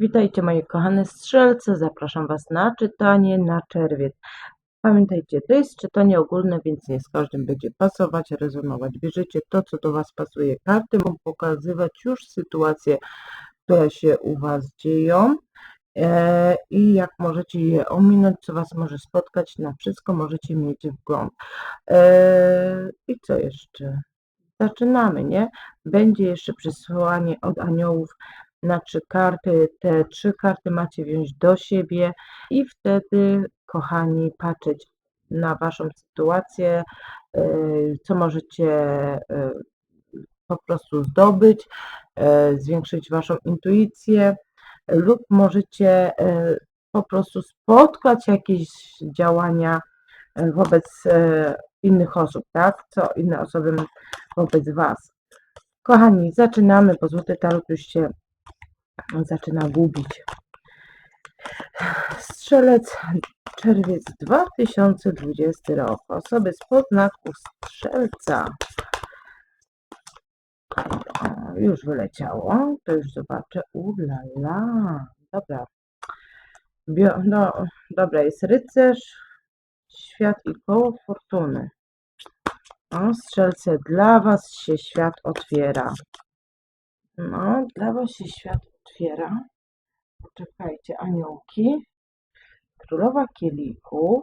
Witajcie moje kochane strzelce, zapraszam Was na czytanie na czerwiec. Pamiętajcie, to jest czytanie ogólne, więc nie z każdym będzie pasować, rezonować. Bierzecie to, co do Was pasuje. Karty mogą pokazywać już sytuacje, które się u Was dzieją e, i jak możecie je ominąć, co Was może spotkać, na wszystko możecie mieć wgląd. E, I co jeszcze? Zaczynamy, nie? Będzie jeszcze przesłanie od aniołów na trzy karty. Te trzy karty macie wziąć do siebie i wtedy, kochani, patrzeć na Waszą sytuację, y, co możecie y, po prostu zdobyć, y, zwiększyć Waszą intuicję lub możecie po prostu spotkać jakieś działania wobec innych osób, tak? Co inne osoby wobec Was. Kochani, zaczynamy, bo złoty tarot już się zaczyna gubić. Strzelec, czerwiec 2020 rok. Osoby z podznaku strzelca. Już wyleciało. To już zobaczę. Ulala. Dobra. Bio, no, dobra, jest rycerz, świat i koło fortuny. O, strzelce, dla Was się świat otwiera. No, dla Was się świat otwiera. Poczekajcie, aniołki. Królowa kielichów,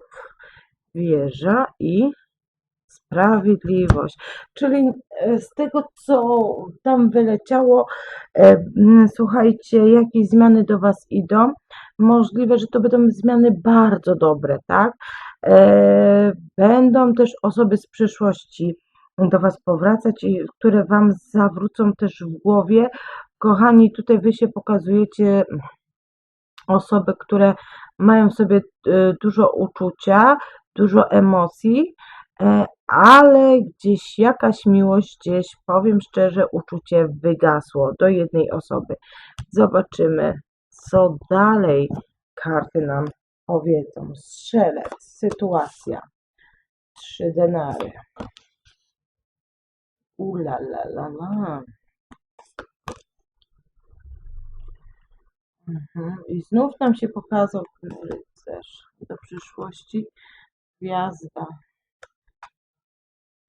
wieża i sprawiedliwość. Czyli e, z tego, co tam wyleciało, e, słuchajcie, jakie zmiany do Was idą. Możliwe, że to będą zmiany bardzo dobre, tak? E, będą też osoby z przyszłości do Was powracać i które Wam zawrócą też w głowie. Kochani, tutaj Wy się pokazujecie osoby, które mają sobie e, dużo uczucia, dużo emocji, e, ale gdzieś jakaś miłość, gdzieś powiem szczerze, uczucie wygasło do jednej osoby. Zobaczymy, co dalej karty nam powiedzą. Strzelec, sytuacja. Trzy denary. Ula la la la. Mhm. I znów nam się pokazał ten rycerz do przyszłości. Gwiazda.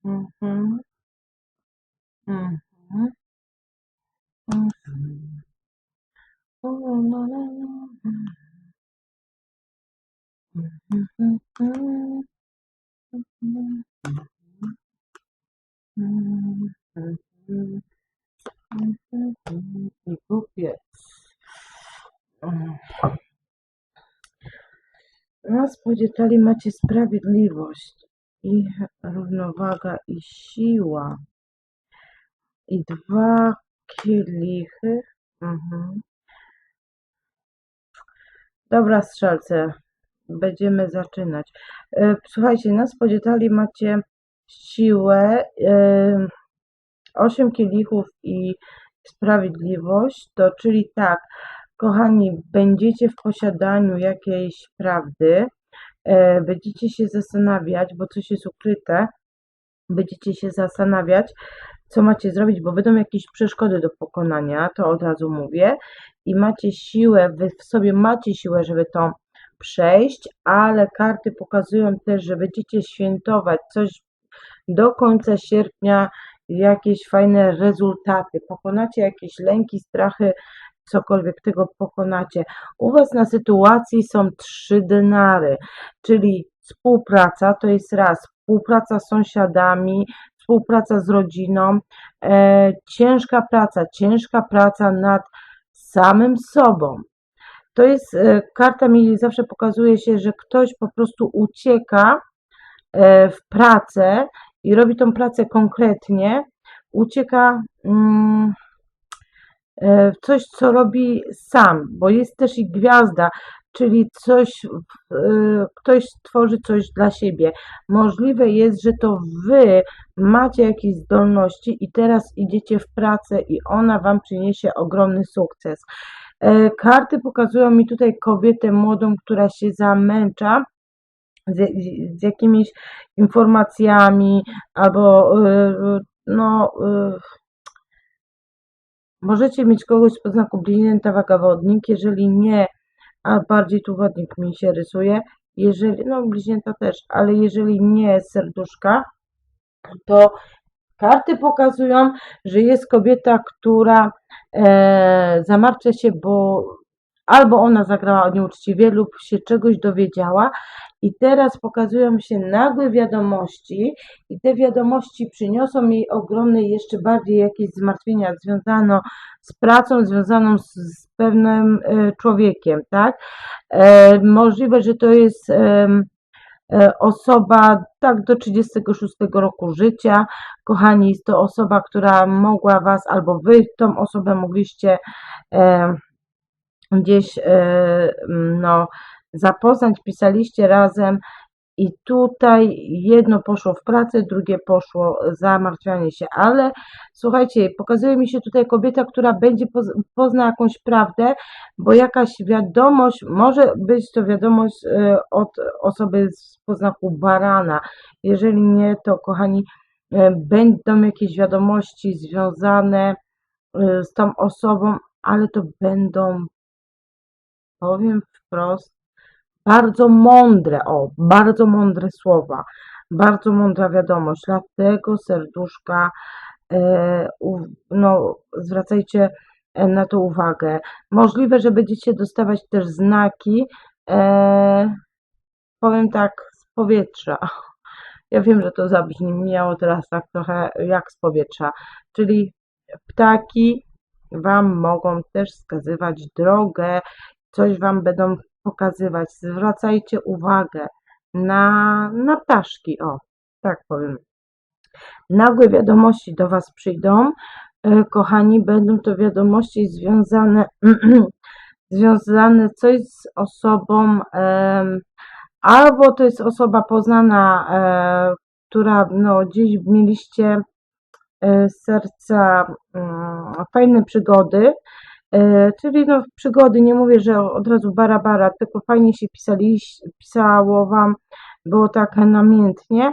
Mhm. Mhm. Mhm. O, la, la, la. Mhm. Mhm. Mhm. I kupiec. Na spodzie talii macie sprawiedliwość i równowaga i siła. I dwa kielichy. Mhm. Dobra, strzelce. Będziemy zaczynać. E, słuchajcie, na spodzie talii macie siłę, osiem kielichów i sprawiedliwość, to czyli tak, kochani, będziecie w posiadaniu jakiejś prawdy, e, będziecie się zastanawiać, bo coś jest ukryte, będziecie się zastanawiać, co macie zrobić, bo będą jakieś przeszkody do pokonania, to od razu mówię, i macie siłę, wy w sobie macie siłę, żeby to przejść, ale karty pokazują też, że będziecie świętować, coś do końca sierpnia jakieś fajne rezultaty, pokonacie jakieś lęki, strachy, cokolwiek tego pokonacie. U Was na sytuacji są trzy denary, czyli współpraca, to jest raz, współpraca z sąsiadami, współpraca z rodziną, e, ciężka praca, ciężka praca nad samym sobą. To jest, e, karta mi zawsze pokazuje się, że ktoś po prostu ucieka e, w pracę i robi tą pracę konkretnie, ucieka mm, coś, co robi sam, bo jest też i gwiazda, czyli coś, e, ktoś tworzy coś dla siebie. Możliwe jest, że to wy macie jakieś zdolności i teraz idziecie w pracę i ona wam przyniesie ogromny sukces. E, karty pokazują mi tutaj kobietę młodą, która się zamęcza, z, z jakimiś informacjami albo no Możecie mieć kogoś z podznaku bliźnięta, waga wodnik, jeżeli nie, a bardziej tu wodnik mi się rysuje, jeżeli, no bliźnięta też, ale jeżeli nie serduszka, to karty pokazują, że jest kobieta, która e, się, bo albo ona zagrała nieuczciwie lub się czegoś dowiedziała i teraz pokazują się nagłe wiadomości i te wiadomości przyniosą jej ogromne jeszcze bardziej jakieś zmartwienia związane z pracą, związaną z, z pewnym e, człowiekiem, tak? E, możliwe, że to jest em, e, osoba tak do 36 roku życia. Kochani, jest to osoba, która mogła Was albo Wy tą osobę mogliście e, gdzieś e, no, zapoznać, pisaliście razem i tutaj jedno poszło w pracę, drugie poszło zamartwianie się, ale słuchajcie, pokazuje mi się tutaj kobieta, która będzie poz- pozna jakąś prawdę, bo jakaś wiadomość, może być to wiadomość e, od osoby z poznaku barana. Jeżeli nie, to kochani, e, będą jakieś wiadomości związane e, z tą osobą, ale to będą, powiem wprost, bardzo mądre, o, bardzo mądre słowa, bardzo mądra wiadomość, dlatego serduszka, e, no, zwracajcie e, na to uwagę. Możliwe, że będziecie dostawać też znaki, e, powiem tak, z powietrza. Ja wiem, że to zabrzmiało teraz tak trochę jak z powietrza, czyli ptaki Wam mogą też wskazywać drogę, coś Wam będą pokazywać. Zwracajcie uwagę na, na ptaszki, o, tak powiem. Nagłe wiadomości do Was przyjdą. E, Kochani, będą to wiadomości związane, związane coś z osobą, albo to jest osoba poznana, e, która no, gdzieś mieliście e, serca mm, fajne przygody, Czyli no, przygody, nie mówię, że od razu bara bara, tylko fajnie się pisali, pisało Wam, było tak namiętnie.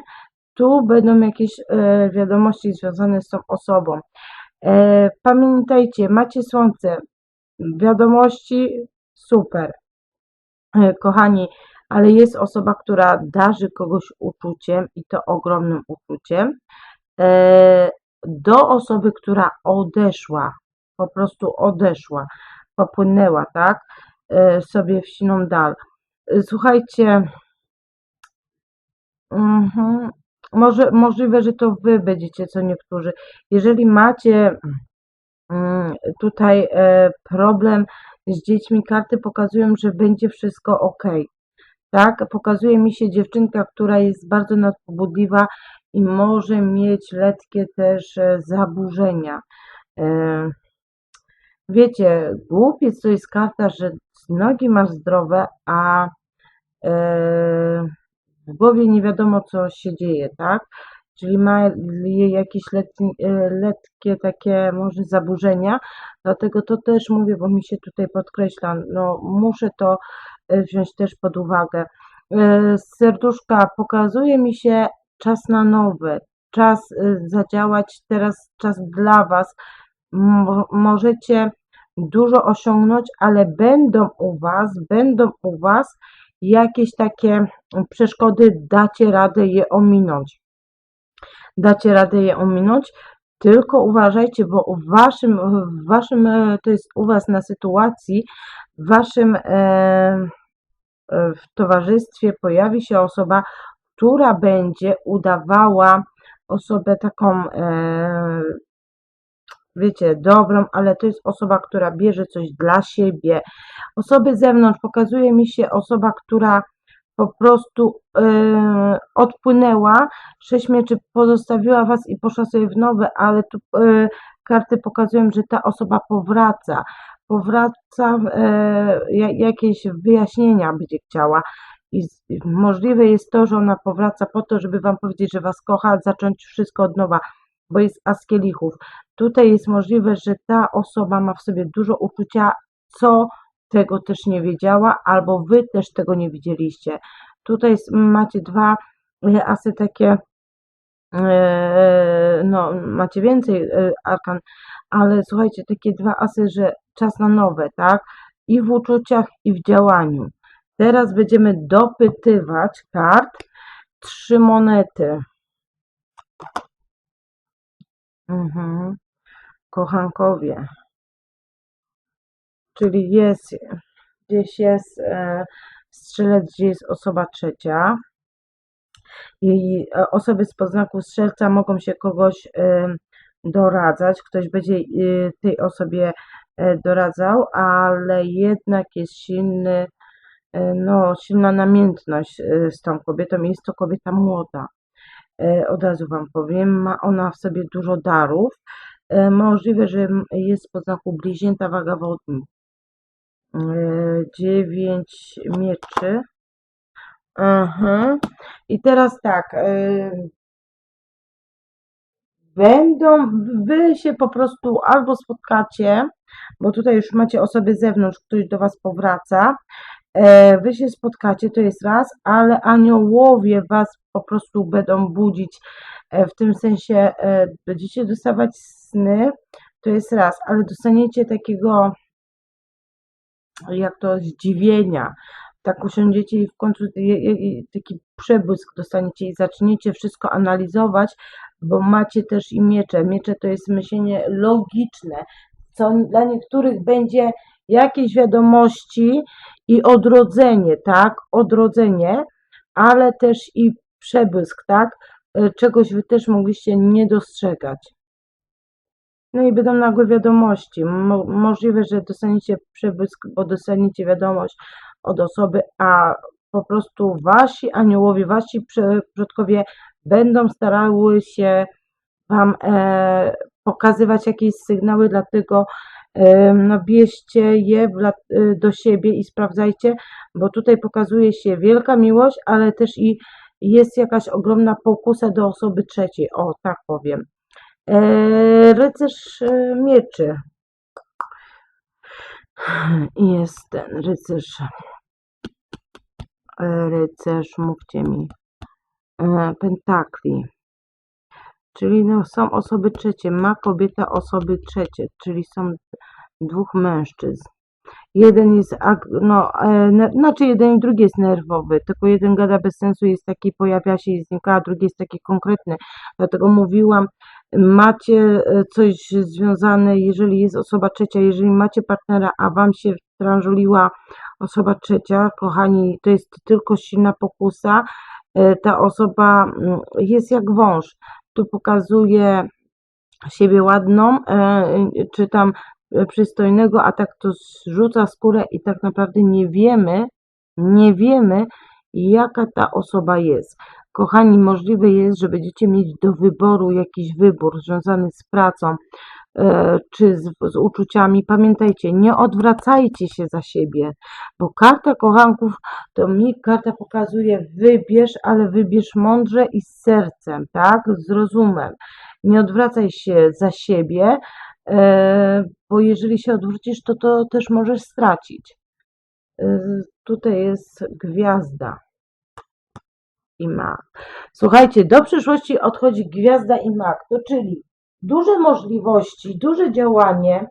Tu będą jakieś e, wiadomości związane z tą osobą. E, Pamiętajcie, macie słońce, wiadomości, super. E, Kochani, ale jest osoba, która darzy kogoś uczuciem i to ogromnym uczuciem. E, Do osoby, która odeszła, po prostu odeszła, popłynęła, tak, e, sobie w siną dal. E, Słuchajcie, mhm, może, możliwe, że to wy będziecie co niektórzy. Jeżeli macie mm, tutaj e, problem z dziećmi, karty pokazują, że będzie wszystko ok. Tak, pokazuje mi się dziewczynka, która jest bardzo nadpobudliwa i może mieć lekkie też zaburzenia. E, Wiecie, głupiec to jest karta, że nogi masz zdrowe, a e, w głowie nie wiadomo, co się dzieje, tak? Czyli ma jakieś letnie, e, lekkie takie może zaburzenia, dlatego to też mówię, bo mi się tutaj podkreśla, no muszę to e, wziąć też pod uwagę. E, Serduszka pokazuje mi się czas na nowe, czas zadziałać teraz, czas dla Was. Mo- Możecie dużo osiągnąć, ale będą u Was, będą u Was jakieś takie przeszkody, dacie radę je ominąć. Dacie radę je ominąć, tylko uważajcie, bo w Waszym, w waszym e, to jest u Was na sytuacji, w Waszym e, e, w towarzystwie pojawi się osoba, która będzie udawała osobę taką e, wiecie, dobrą, ale to jest osoba, która bierze coś dla siebie. Osoby z zewnątrz pokazuje mi się osoba, która po prostu e, odpłynęła, sześć mieczy pozostawiła was i poszła sobie w nowe, ale tu e, karty pokazują, że ta osoba powraca. Powraca, ja- jakieś wyjaśnienia będzie chciała. I możliwe jest to, że ona powraca po to, żeby wam powiedzieć, że was kocha, zacząć wszystko od nowa, bo jest as kielichów. Tutaj jest możliwe, że ta osoba ma w sobie dużo uczucia, co tego też nie wiedziała, albo wy też tego nie widzieliście. Tutaj macie dwa e, asy takie e, no, macie więcej e, arkan, ale słuchajcie, takie dwa asy, że czas na nowe, tak? I w uczuciach, i w działaniu. Teraz będziemy dopytywać kart trzy monety. Mhm. Kochankowie. Czyli jest, gdzieś jest e, strzelec, gdzie jest osoba trzecia. I e, osoby z podznaku strzelca mogą się kogoś e, doradzać, ktoś będzie tej osobie doradzał, ale jednak jest silny, no, silna namiętność z tą kobietą. Jest to kobieta młoda. Od razu Wam powiem, ma ona w sobie dużo darów. E, Możliwe, że jest z podznaku bliźnięta waga wodni. E, Dziewięć mieczy. Aha. I teraz tak. e, Będą, wy się po prostu albo spotkacie, bo tutaj już macie osoby z zewnątrz, ktoś do was powraca. Wy się spotkacie, to jest raz, ale aniołowie was po prostu będą budzić, w tym sensie e, będziecie dostawać sny, to jest raz, ale dostaniecie takiego, jak to, zdziwienia. Tak usiądziecie i w końcu taki przebłysk dostaniecie i zaczniecie wszystko analizować, bo macie też i miecze. Miecze to jest myślenie logiczne, co dla niektórych będzie jakieś wiadomości i odrodzenie, tak? Odrodzenie, ale też i przebłysk, tak? E, Czegoś wy też mogliście nie dostrzegać. No i będą nagłe wiadomości. Mo możliwe, że dostaniecie przebłysk, bo dostaniecie wiadomość od osoby, a po prostu wasi aniołowie, wasi przodkowie będą starały się Wam e, pokazywać jakieś sygnały, dlatego e, no, bierzcie je e, do siebie i sprawdzajcie, bo tutaj pokazuje się wielka miłość, ale też i jest jakaś ogromna pokusa do osoby trzeciej, o tak powiem. E, rycerz e, mieczy. Jest ten rycerz. E, rycerz, mówcie mi. Pentakli. Czyli no, są osoby trzecie. Ma kobieta osoby trzecie, czyli są dwóch mężczyzn. Jeden jest, no, e, znaczy jeden i drugi jest nerwowy, tylko jeden gada bez sensu, jest taki, pojawia się i znika, a drugi jest taki konkretny. Dlatego mówiłam, macie e, coś związane, jeżeli jest osoba trzecia, jeżeli macie partnera, a wam się wtrążyła osoba trzecia, kochani, to jest tylko silna pokusa, e, ta osoba mm, jest jak wąż. Tu pokazuje siebie ładną, czy tam przystojnego, a tak to zrzuca skórę i tak naprawdę nie wiemy, nie wiemy, jaka ta osoba jest. Kochani, możliwe jest, że będziecie mieć do wyboru jakiś wybór związany z pracą e, czy z, z uczuciami. Pamiętajcie, nie odwracajcie się za siebie, bo karta kochanków to mi karta pokazuje wybierz, ale wybierz mądrze i z sercem, tak? Z rozumem. Nie odwracaj się za siebie, e, bo jeżeli się odwrócisz, to to też możesz stracić. E, Tutaj jest gwiazda i mak. Słuchajcie, do przyszłości odchodzi gwiazda i mak, to czyli duże możliwości, duże działanie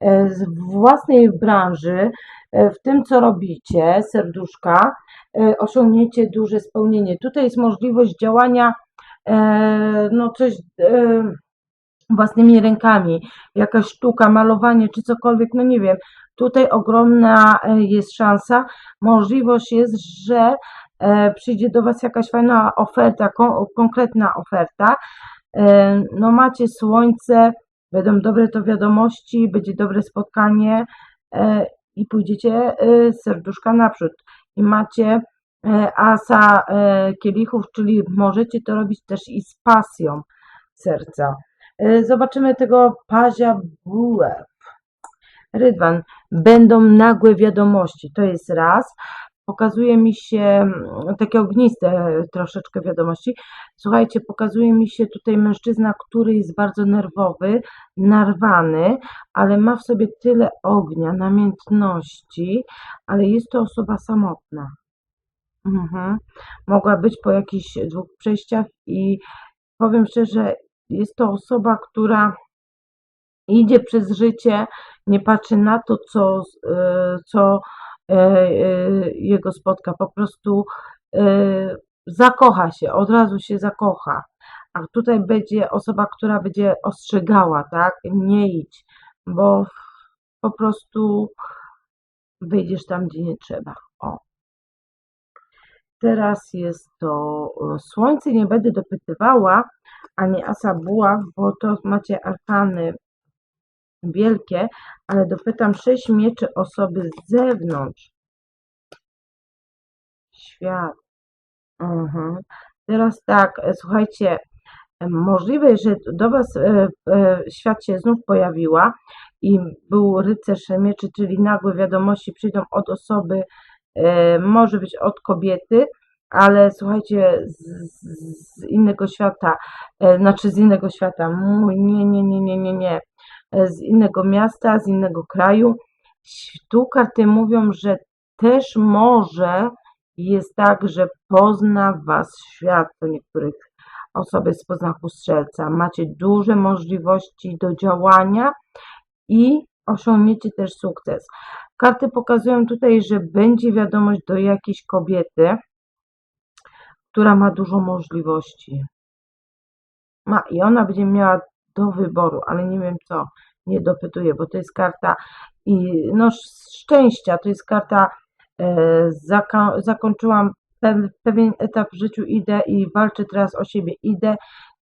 e, z własnej branży, e, w tym co robicie, serduszka, e, osiągniecie duże spełnienie. Tutaj jest możliwość działania, e, no coś e, własnymi rękami, jakaś sztuka, malowanie czy cokolwiek, no nie wiem. Tutaj ogromna e, jest szansa, możliwość jest, że e, przyjdzie do Was jakaś fajna oferta, kon, konkretna oferta. E, no macie słońce, będą dobre to wiadomości, będzie dobre spotkanie i pójdziecie serduszka naprzód. I macie asa kielichów, czyli możecie to robić też i z pasją serca. E, Zobaczymy tego pazia bułew. Rydwan. Będą nagłe wiadomości. To jest raz. Pokazuje mi się mm, takie ogniste troszeczkę wiadomości. Słuchajcie, pokazuje mi się tutaj mężczyzna, który jest bardzo nerwowy, narwany, ale ma w sobie tyle ognia, namiętności, ale jest to osoba samotna. Mhm. Mogła być po jakichś dwóch przejściach i powiem szczerze, jest to osoba, która idzie przez życie, nie patrzy na to, co, e, co e, e, jego spotka, po prostu zakocha się, od razu się zakocha. A tutaj będzie osoba, która będzie ostrzegała, tak? Nie idź, bo po prostu wyjdziesz tam, gdzie nie trzeba. O. Teraz jest to e, Słońce, nie będę dopytywała, ani Asa Buław, bo to macie arkany wielkie, ale dopytam sześć mieczy osoby z zewnątrz. Świat. Mhm. Teraz tak, e, słuchajcie, e, możliwe, że do Was świat się znów pojawiła i był rycerz mieczy, czyli nagłe wiadomości przyjdą od osoby, może być od kobiety, ale słuchajcie, z, z- innego świata, e, znaczy z innego świata, mój, nie, nie, nie, nie, nie, nie, e, z innego miasta, z innego kraju. Tu karty mówią, że też może jest tak, że pozna Was świat do niektórych osoby z poznaku strzelca. Macie duże możliwości do działania i osiągniecie też sukces. Karty pokazują tutaj, że będzie wiadomość do jakiejś kobiety, która ma dużo możliwości. Ma i ona będzie miała do wyboru, ale nie wiem co, nie dopytuję, bo to jest karta i no szczęścia, to jest karta e, zakończyłam pe, pewien etap w życiu, idę i walczę teraz o siebie, idę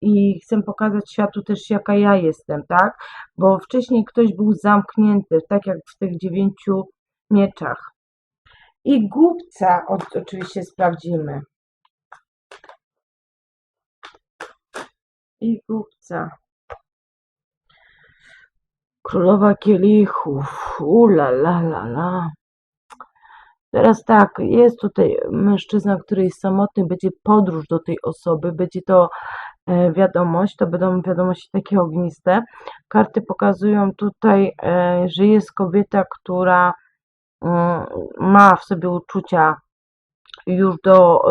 i chcę pokazać światu też jaka ja jestem, tak? Bo wcześniej ktoś był zamknięty, tak jak w tych dziewięciu mieczach. I głupca oczywiście sprawdzimy. I głupca. Królowa kielichów. Ula la la la. Teraz tak, jest tutaj mężczyzna, który jest samotny, będzie podróż do tej osoby, będzie to e, wiadomość, to będą wiadomości takie ogniste. Karty pokazują tutaj, e, że jest kobieta, która mm, ma w sobie uczucia już do,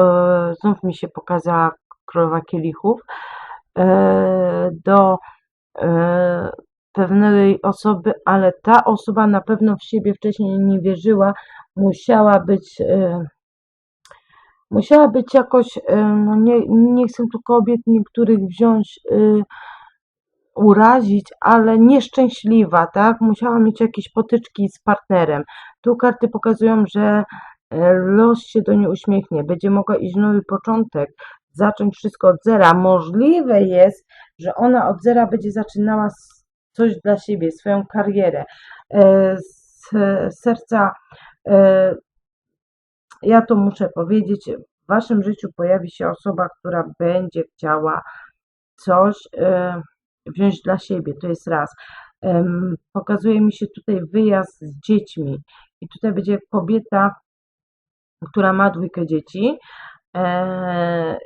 e, znów mi się pokazała królowa kielichów, do pewnej osoby, ale ta osoba na pewno w siebie wcześniej nie wierzyła, musiała być, e, musiała być jakoś, e, no nie, nie chcę tu kobiet niektórych wziąć, e, urazić, ale nieszczęśliwa, tak? Musiała mieć jakieś potyczki z partnerem. Tu karty pokazują, że e, los się do niej uśmiechnie, będzie mogła iść nowy początek, zacząć wszystko od zera. Możliwe jest, że ona od zera będzie zaczynała coś dla siebie, swoją karierę. E, Z serca, ja to muszę powiedzieć, w waszym życiu pojawi się osoba, która będzie chciała coś e, wziąć dla siebie, to jest raz. Pokazuje mi się tutaj wyjazd z dziećmi i tutaj będzie kobieta, która ma dwójkę dzieci, e,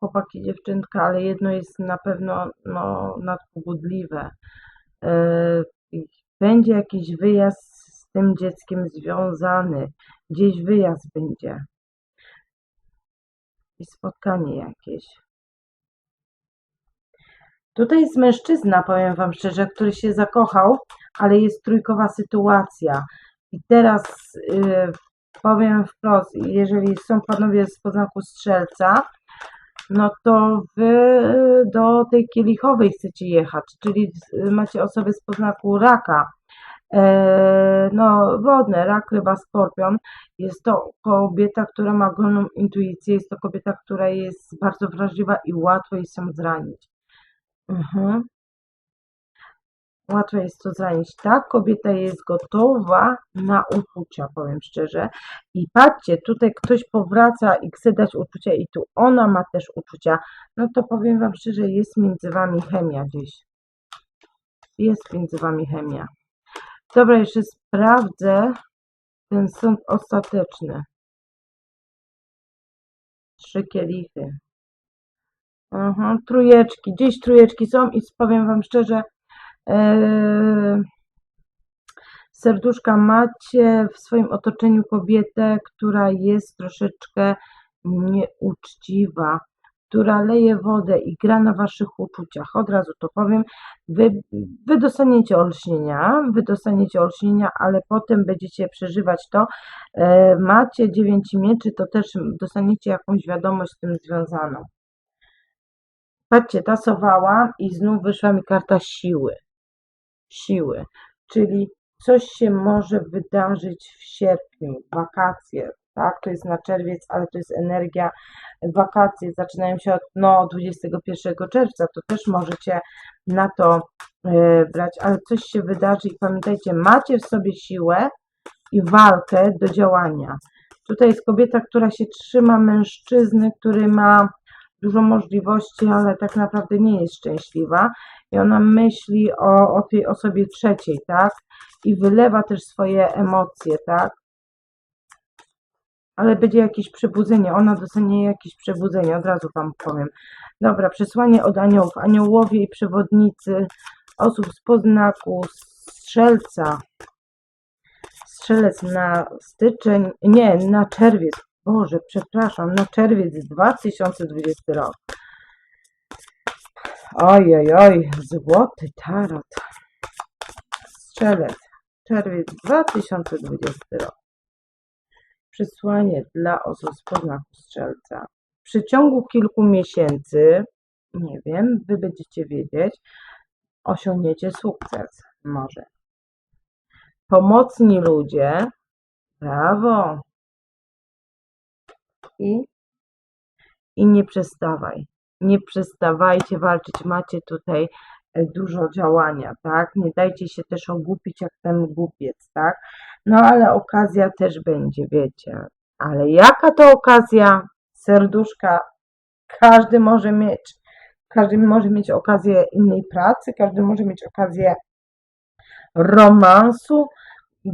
chłopak i dziewczynka, ale jedno jest na pewno no, nadpobudliwe. E, Będzie jakiś wyjazd tym dzieckiem związany, gdzieś wyjazd będzie i spotkanie jakieś. Tutaj jest mężczyzna, powiem Wam szczerze, który się zakochał, ale jest trójkowa sytuacja. I teraz y, powiem wprost, jeżeli są panowie z poznaku strzelca, no to wy do tej kielichowej chcecie jechać, czyli y, macie osoby z poznaku raka. E, no, wodne, rak, ryba, skorpion. Jest to kobieta, która ma ogromną intuicję, jest to kobieta, która jest bardzo wrażliwa i łatwo jej się zranić. Mhm. Łatwo jest to zranić. Ta kobieta jest gotowa na uczucia, powiem szczerze. I patrzcie, tutaj ktoś powraca i chce dać uczucia i tu ona ma też uczucia. No to powiem Wam szczerze, jest między Wami chemia gdzieś. Jest między Wami chemia. Dobra, jeszcze sprawdzę ten sąd ostateczny. Trzy kielichy. Aha, trójeczki. Gdzieś trójeczki są i powiem Wam szczerze, Eee, serduszka macie w swoim otoczeniu kobietę, która jest troszeczkę nieuczciwa. Która leje wodę i gra na waszych uczuciach, od razu to powiem, wy, wy dostaniecie olśnienia, wy dostaniecie olśnienia, ale potem będziecie przeżywać to. E, macie dziewięć mieczy, to też dostaniecie jakąś wiadomość z tym związaną. Patrzcie, tasowałam i znów wyszła mi karta siły. Siły, czyli coś się może wydarzyć w sierpniu, wakacje, tak? To jest na czerwiec, ale to jest energia. Wakacje zaczynają się od no, 21 czerwca, to też możecie na to e, brać, ale coś się wydarzy i pamiętajcie, macie w sobie siłę i walkę do działania. Tutaj jest kobieta, która się trzyma mężczyzny, który ma dużo możliwości, ale tak naprawdę nie jest szczęśliwa i ona myśli o, o tej osobie trzeciej, tak? I wylewa też swoje emocje, tak? Ale będzie jakieś przebudzenie, ona dostanie jakieś przebudzenie, od razu Wam powiem. Dobra, przesłanie od aniołów. Aniołowie i przewodnicy osób z poznaku strzelca. Strzelec na styczeń, nie, na czerwiec. Boże, przepraszam, na czerwiec 2020 rok. Oj, oj, oj, złoty tarot. Strzelec, czerwiec 2020 rok. Przesłanie dla osób z poznaku strzelca. W przeciągu kilku miesięcy, nie wiem, wy będziecie wiedzieć, osiągniecie sukces. Może. Pomocni ludzie. Brawo. I, i nie przestawaj. Nie przestawajcie walczyć. Macie tutaj dużo działania, tak? Nie dajcie się też ogłupić jak ten głupiec, tak? No ale okazja też będzie, wiecie. Ale jaka to okazja? Serduszka każdy może mieć. Każdy może mieć okazję innej pracy, każdy może mieć okazję romansu,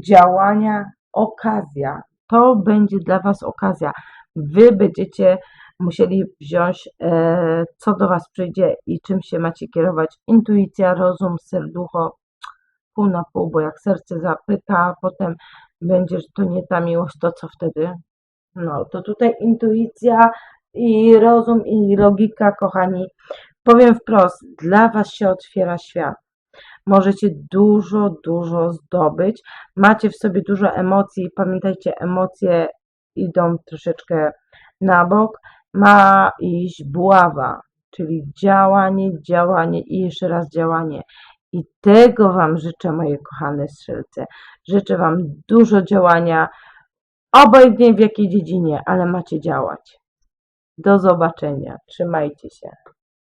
działania, okazja. To będzie dla Was okazja. Wy będziecie musieli wziąć, e, co do Was przyjdzie i czym się macie kierować. Intuicja, rozum, serducho, pół na pół, bo jak serce zapyta, potem będzie, że to nie ta miłość, to co wtedy? No, to tutaj intuicja i rozum i logika, kochani. Powiem wprost, dla Was się otwiera świat. Możecie dużo, dużo zdobyć. Macie w sobie dużo emocji. Pamiętajcie, emocje idą troszeczkę na bok. Ma iść buława, czyli działanie, działanie i jeszcze raz działanie. I tego Wam życzę, moje kochane strzelce. Życzę Wam dużo działania, obojętnie w jakiej dziedzinie, ale macie działać. Do zobaczenia. Trzymajcie się.